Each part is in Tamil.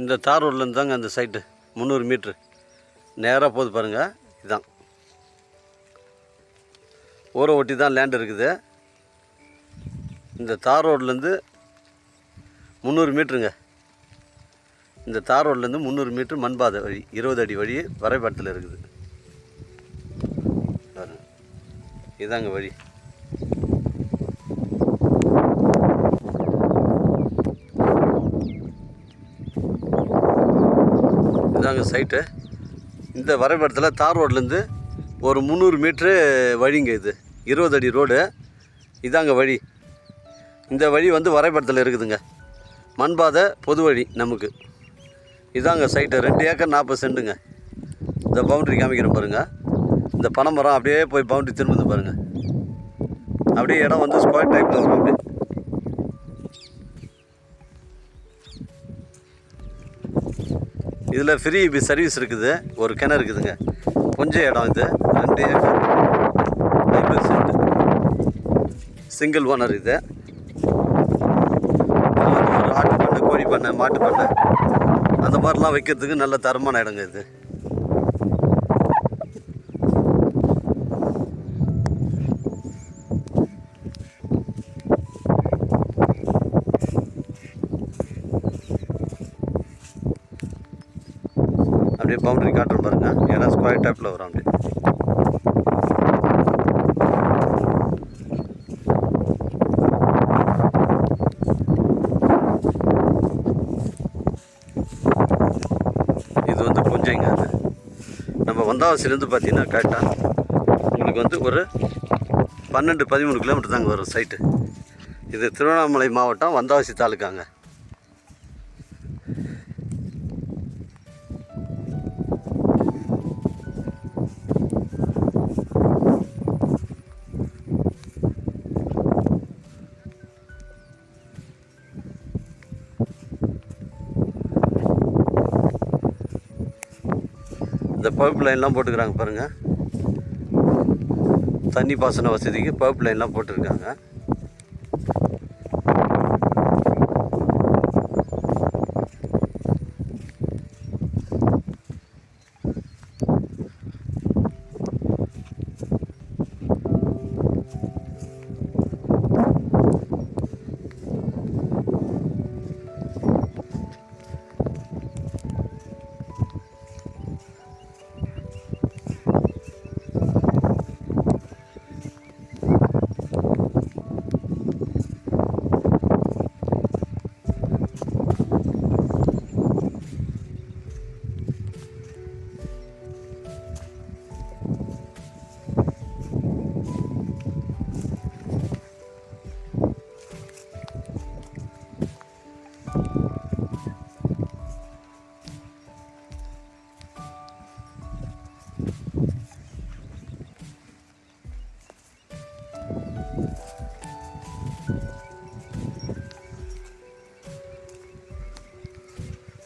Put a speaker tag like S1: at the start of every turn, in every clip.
S1: இந்த தார் ரோட்லேருந்து தாங்க அந்த சைட்டு முந்நூறு மீட்ரு நேராக போகுது பாருங்கள் இதான். ஊரை ஒட்டி தான் லேண்ட் இருக்குது. இந்த தார் ரோட்லேருந்து முந்நூறு மீட்ருங்க இந்த தார் ரோட்லேருந்து முந்நூறு மீட்ரு மண்பாதை வழி இருபது அடி வழி வரைபடத்தில் இருக்குது. இதாங்க வழி. இதாங்க சைட்டு இந்த வரைபடத்தில் தார் ரோட்லேருந்து ஒரு முந்நூறு மீட்ரு வழிங்க இது. இருபது அடி ரோடு. இதாங்க வழி. இந்த வழி வந்து வரைபடத்தில் இருக்குதுங்க. மண்பாதை பொது வழி நமக்கு. இதாங்க சைட்டு ரெண்டு ஏக்கர் நாற்பது சென்ட்டுங்க. இந்த பவுண்ட்ரி காமிக்கிறேன் பாருங்கள் இந்த பனைமரம் அப்படியே போய் பவுண்ட்ரி திரும்புது பாருங்கள் அப்படியே இடம் வந்து ஸ்கொயர் டைப்பில் வரும் அப்படியே இதில் ஃப்ரீ சர்வீஸ் இருக்குது. ஒரு கிணறு இருக்குதுங்க. கொஞ்சம் இடம் இது. ரெண்டு ஏக்கர் ஐம்பது சென்ட் சிங்கிள் ஓனர் இது. ஆட்டு பண்ணை கோழி பண்ணை மாட்டு பண்ணை அந்த மாதிரிலாம் வைக்கிறதுக்கு நல்ல தரமான இடங்க இது. அப்படியே பவுண்டரி காட்டுற பாருங்க. ஏன்னா ஸ்கொயர் டைப்பில் வரும் அப்படியே. இது வந்து கொஞ்சங்க அது. நம்ம வந்தாவசிலேருந்து பார்த்தீங்கன்னா கரெக்டாக உங்களுக்கு வந்து ஒரு பன்னெண்டு பதிமூணு கிலோமீட்டர் தாங்க வரும் சைட்டு இது திருவண்ணாமலை மாவட்டம் வந்தாவசி தாலுக்காங்க. இந்த பைப் லைன்லாம் போட்டுக்கிறாங்க பாருங்கள் தண்ணி பாசன வசதிக்கு பைப் லைன்லாம் போட்டிருக்காங்க.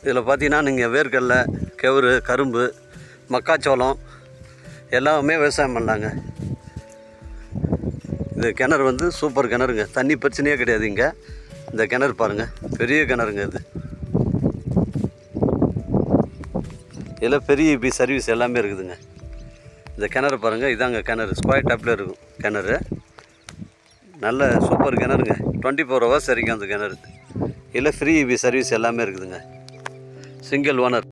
S1: இதில் பார்த்தீங்கன்னா நீங்கள் வேர்க்கடலை கெவுரு கரும்பு மக்காச்சோளம் எல்லாமே விவசாயம் பண்ணலாங்க. இந்த கிணறு வந்து சூப்பர் கிணறுங்க. தண்ணி பிரச்சனையே கிடையாது இங்கே. இந்த கிணறு பாருங்கள் பெரிய கிணறுங்க இது. இதில் பெரிய இப்படி சர்வீஸ் எல்லாமே இருக்குதுங்க. இந்த கிணறு பாருங்கள் இதாங்க கிணறு. ஸ்கொயர் டைப்பில் இருக்கும் கிணறு. நல்ல சூப்பர் கிணறுங்க. டுவெண்ட்டி ஃபோர் ஹவர்ஸ் வரைக்கும் அந்த கிணறு. இதில் ஃப்ரீ இபி சர்வீஸ் எல்லாமே இருக்குதுங்க. Single owner.